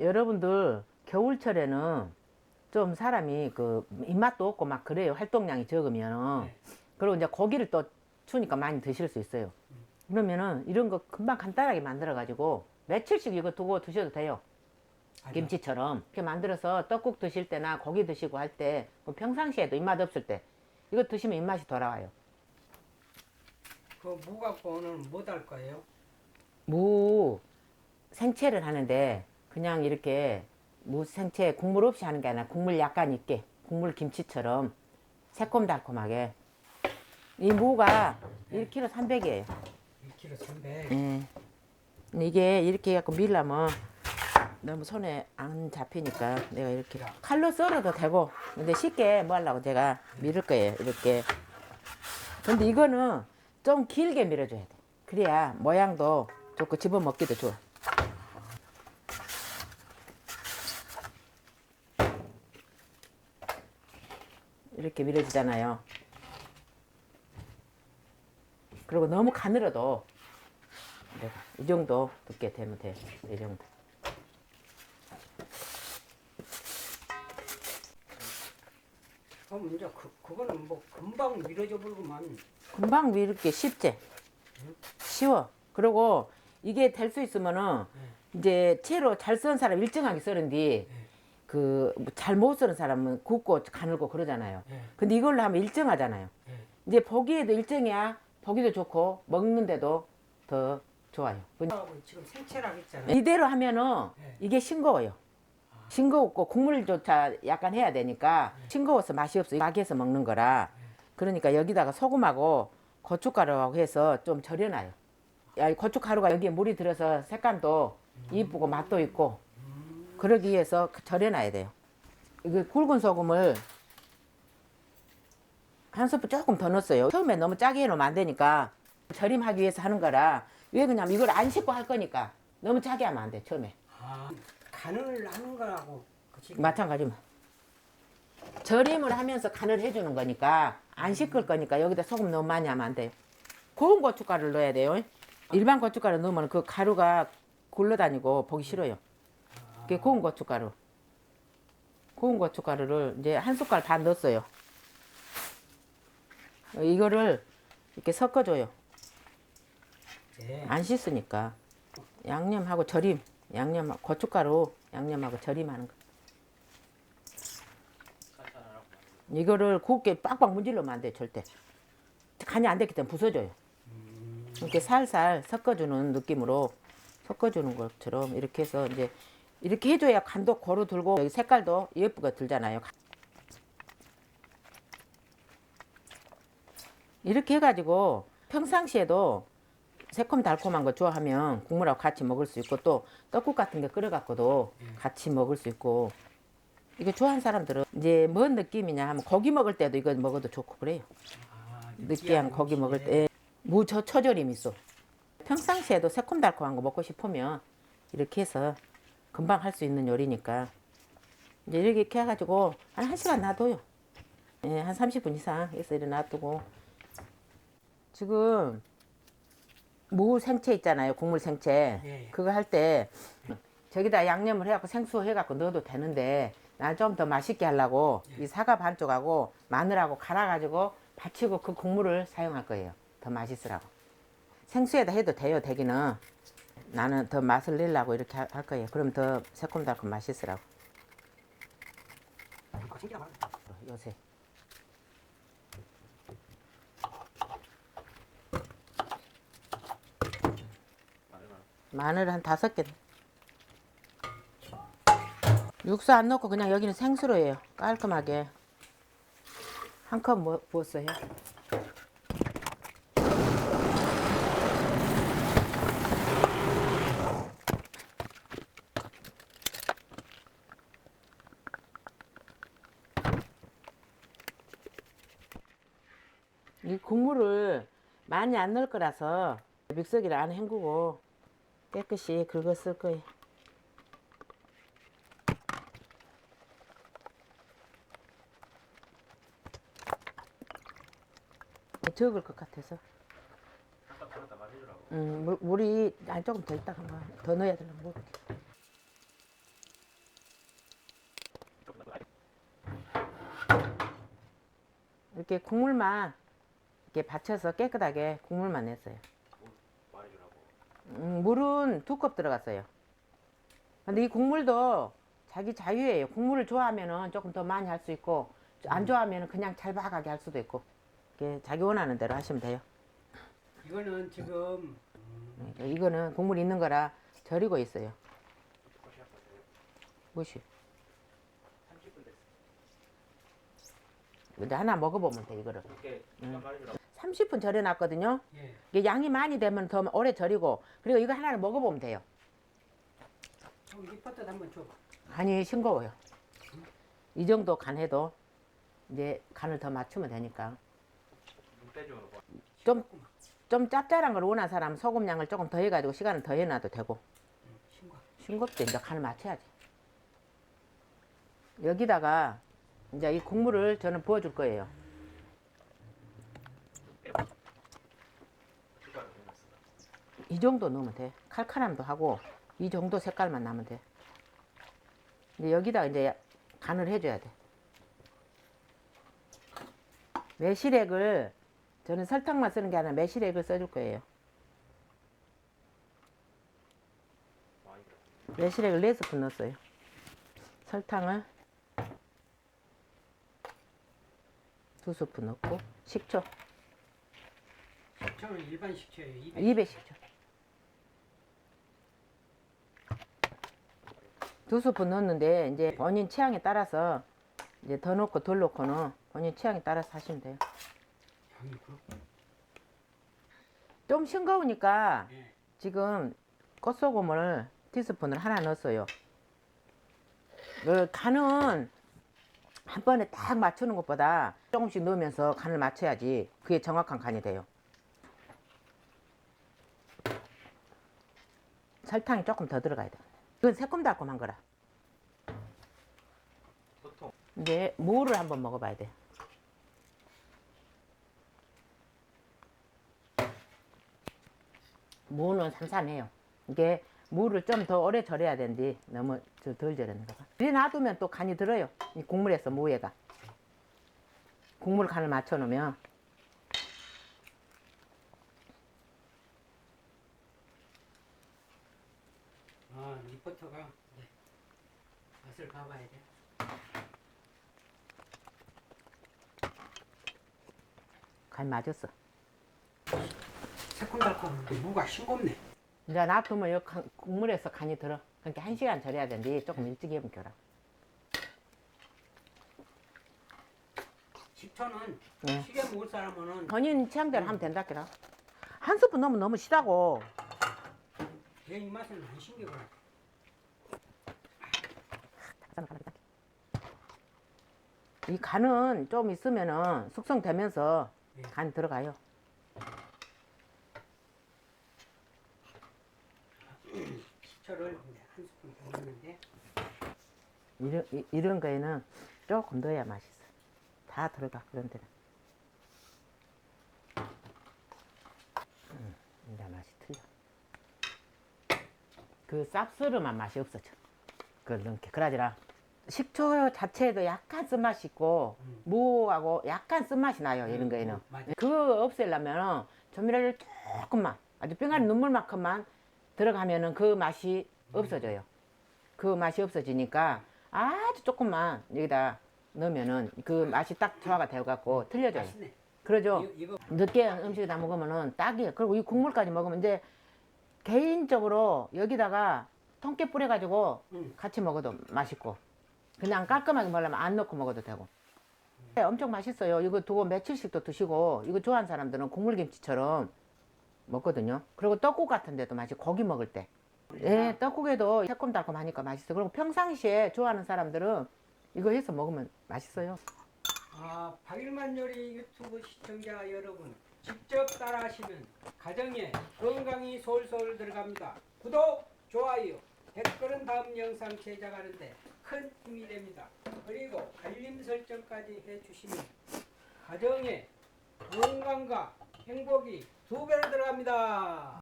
여러분들 겨울철에는 좀 사람이 그 입맛도 없고 막 그래요. 활동량이 적으면. 네. 그리고 이제 고기를 또 추니까 많이 드실 수 있어요. 그러면은 이런 거 금방 간단하게 만들어 가지고 며칠씩 이거 두고 드셔도 돼요. 아니요. 김치처럼 이렇게 만들어서 떡국 드실 때나 고기 드시고 할 때뭐 평상시에도 입맛 없을 때 이거 드시면 입맛이 돌아와요. 그 무 갖고 오늘 못할 거예요? 무 생채를 하는데 그냥 이렇게 무 생채 국물 없이 하는 게 아니라 국물 약간 있게 국물 김치처럼 새콤달콤하게 이 무가 1kg 300이에요. 1kg 300. 예. 이게 이렇게 해갖고 밀려면 너무 손에 안 잡히니까 내가 이렇게 칼로 썰어도 되고 근데 쉽게 뭐 하려고 제가 밀을 거예요 이렇게 근데 이거는 좀 길게 밀어줘야 돼 그래야 모양도 좋고 집어먹기도 좋아 이렇게 밀어주잖아요 그리고 너무 가늘어도 네, 이 정도 두께 되면 돼. 이 정도. 그럼 이제 그, 그거는 뭐 금방 밀어져 버리고만 금방 밀게 쉽지? 쉬워. 그리고 이게 될 수 있으면은 이제 채로 잘썬 사람 일정하게 썰은디 그 잘 못 썰은 사람은 굽고 가늘고 그러잖아요. 예. 근데 이걸로 하면 일정하잖아요. 예. 이제 보기에도 일정해야 보기도 좋고 먹는데도 더 좋아요. 지금 생채라고 했잖아요. 이대로 하면은 네. 이게 싱거워요. 싱거웠고 국물조차 약간 해야 되니까 싱거워서 맛이 없어. 막에서 먹는 거라. 그러니까 여기다가 소금하고 고춧가루하고 해서 좀 절여놔요. 야, 이 고춧가루가 여기에 물이 들어서 색감도 이쁘고 맛도 있고 그러기 위해서 절여놔야 돼요. 이거 굵은 소금을 한 스푼 조금 더 넣었어요. 처음에 너무 짜게 해놓으면 안 되니까 절임하기 위해서 하는 거라 왜 그냐면 이걸 안 씻고 할 거니까 너무 짜게 하면 안 돼 처음에. 아, 간을 하는 거하고 그 지금. 마찬가지만 절임을 하면서 간을 해주는 거니까 안 씻을 거니까 여기다 소금 너무 많이 하면 안 돼요. 고운 고춧가루를 넣어야 돼요. 일반 고춧가루 넣으면 그 가루가 굴러다니고 보기 싫어요 고운 고춧가루. 고운 고춧가루를 이제 한 숟갈 반 넣었어요. 어, 이거를 이렇게 섞어줘요. 예. 안 씻으니까. 양념하고 절임. 양념 고춧가루 양념하고 절임하는 거. 이거를 곱게 빡빡 문질러면 안 돼 절대. 간이 안 됐기 때문에 부서져요. 이렇게 살살 섞어주는 느낌으로 섞어주는 것처럼 이렇게 해서 이제 이렇게 해줘야 간도 고루 들고 여기 색깔도 예쁘게 들잖아요. 이렇게 해가지고 평상시에도 새콤달콤한 거 좋아하면 국물하고 같이 먹을 수 있고 또 떡국 같은 게 끓여갖고도 같이 먹을 수 있고. 이거 좋아하는 사람들은 이제 뭔 느낌이냐 하면 고기 먹을 때도 이거 먹어도 좋고 그래요. 아, 느끼한 고기 먹을 때. 무저 처절임 있어. 평상시에도 새콤달콤한 거 먹고 싶으면 이렇게 해서 금방 할 수 있는 요리니까. 이제 이렇게 해가지고 한 1시간 놔둬요. 예, 한 30분 이상 해서 이렇게 놔두고. 지금 무 생채 있잖아요 국물 생채. 예. 그거 할 때 저기다 양념을 해갖고 생수 해갖고 넣어도 되는데 난 좀 더 맛있게 하려고 이 사과 반쪽하고 마늘하고 갈아가지고 받치고 그 국물을 사용할 거예요. 더 맛있으라고. 생수에다 해도 돼요 되기는 나는 더 맛을 내려고 이렇게 할- 할 거예요. 그럼 더 새콤달콤 맛있으라고. 말아. 요새. 마늘 한 다섯 개. 육수 안 넣고 그냥 여기는 생수로 해요. 깔끔하게. 한컵 뭐, 부었어요 많이 안 넣을 거라서 믹서기를 안 헹구고 깨끗이 긁었을 거예요. 적을 것 같아서. 음, 물, 물이 아 조금 더 있다 그러면 더 넣어야 되나 뭐. 이렇게 국물만 이렇게 받쳐서 깨끗하게 국물만 냈어요. 음, 물은 두 컵 들어갔어요. 근데 이 국물도 자기 자유예요. 국물을 좋아하면은 조금 더 많이 할 수 있고 안 좋아하면은 그냥 찰박하게 할 수도 있고 이게 자기 원하는 대로 하시면 돼요. 이거는 지금 음, 그러니까 이거는 국물 있는 거라 절이고 있어요. 무시. 30분 됐어. 이제 하나 먹어보면 돼 이거를. 이렇게 음. 음. 많이 주라고. 30분 절여놨거든요. 예. 이게 양이 많이 되면 더 오래 절이고 그리고 이거 하나를 먹어보면 돼요. 좀 리포트 한번 줘봐. 간이 싱거워요. 이 정도 간 해도 이제 간을 더 맞추면 되니까. 눈대중으로 봐. 좀, 좀 짭짤한 걸 원하는 사람은 소금 양을 조금 더 해가지고 시간을 더 해놔도 되고. 음. 싱겁게 이제 간을 맞춰야지. 여기다가 이제 이 국물을 저는 부어줄 거예요. 숟가락 해놨어. 이 정도 넣으면 돼. 칼칼함도 하고 이 정도 색깔만 나면 돼. 이제 여기다 이제 간을 해줘야 돼. 매실액을 저는 설탕만 쓰는 게 아니라 매실액을 써줄 거예요. 매실액을 네 스푼 넣었어요. 설탕을 두 스푼 넣고 식초 식초는 일반 식초예요. 200. 200 식초 두 스푼 넣었는데 이제 본인 취향에 따라서 이제 더 넣고 덜 넣고는 본인 취향에 따라서 하시면 돼요. 좀 싱거우니까 예. 지금 꽃소금을 티스푼을 하나 넣었어요. 그 간은 한 번에 딱 맞추는 것보다 조금씩 넣으면서 간을 맞춰야지 그게 정확한 간이 돼요. 설탕이 조금 더 들어가야 돼. 이건 새콤달콤한 거라. 보통 이제 무를 한번 먹어봐야 돼. 무는 삼삼해요. 이게 무를 좀 더 오래 절여야 되는데 너무 저덜 절였는 거가. 이래 놔두면 또 간이 들어요. 이 국물에서 무에가. 국물 간을 맞춰 놓으면 아, 리포터가 네. 맛을 봐봐야 돼. 간 맞았어. 새콤달콤한데 무가 싱겁네. 이제 놔두면 이 간- 국물에서 간이 들어. 그러니까 한 시간 절여야 되는데 조금 일찍 해면 겨라. 식초는 네. 시계 먹을 사람은 본인 취향대로 하면 된다 캐라. 한 스푼 넣으면 너무 시다고. 내 입맛에는 안 신기고. 이 간은 좀 있으면은 숙성되면서 예. 간 들어가요. 식초를 한 스푼 더 넣는데 이런, 이- 이런 거에는 조금 넣어야 맛있어. 다 들어가, 그런 데는. 음, 이제 맛이 틀려. 그 쌉스름한 맛이 없어져. 그걸 넣게. 그러지라. 식초 자체에도 약간 쓴맛이 있고, 음. 무하고 약간 쓴맛이 나요, 이런 음, 거에는. 음, 맞아. 그거 없애려면 조미료를 조금만, 아주 뿅아리 눈물만큼만 들어가면은 그 맛이 없어져요. 그 맛이 없어지니까 아주 조금만 여기다 넣으면은 그 맛이 딱 조화가 되어갖고 틀려져요. 맛있네. 그러죠? 늦게 음식에 다 먹으면은 딱이에요. 그리고 이 국물까지 먹으면 이제 개인적으로 여기다가 통깨 뿌려가지고 음. 같이 먹어도 맛있고 그냥 깔끔하게 먹으려면 안 넣고 먹어도 되고 네, 엄청 맛있어요. 이거 두고 며칠씩도 드시고 이거 좋아하는 사람들은 국물김치처럼 먹거든요. 그리고 떡국 같은 데도 맛이 고기 먹을 때 예, 떡국에도 새콤달콤하니까 맛있어. 그리고 평상시에 좋아하는 사람들은 이거 해서 먹으면 맛있어요. 아, 박일만 요리 유튜브 시청자 여러분, 직접 따라하시면 가정에 건강이 솔솔 들어갑니다. 구독, 좋아요, 댓글은 다음 영상 제작하는데 큰 힘이 됩니다. 그리고 알림 설정까지 해주시면 가정에 건강과 행복이 두 배로 들어갑니다.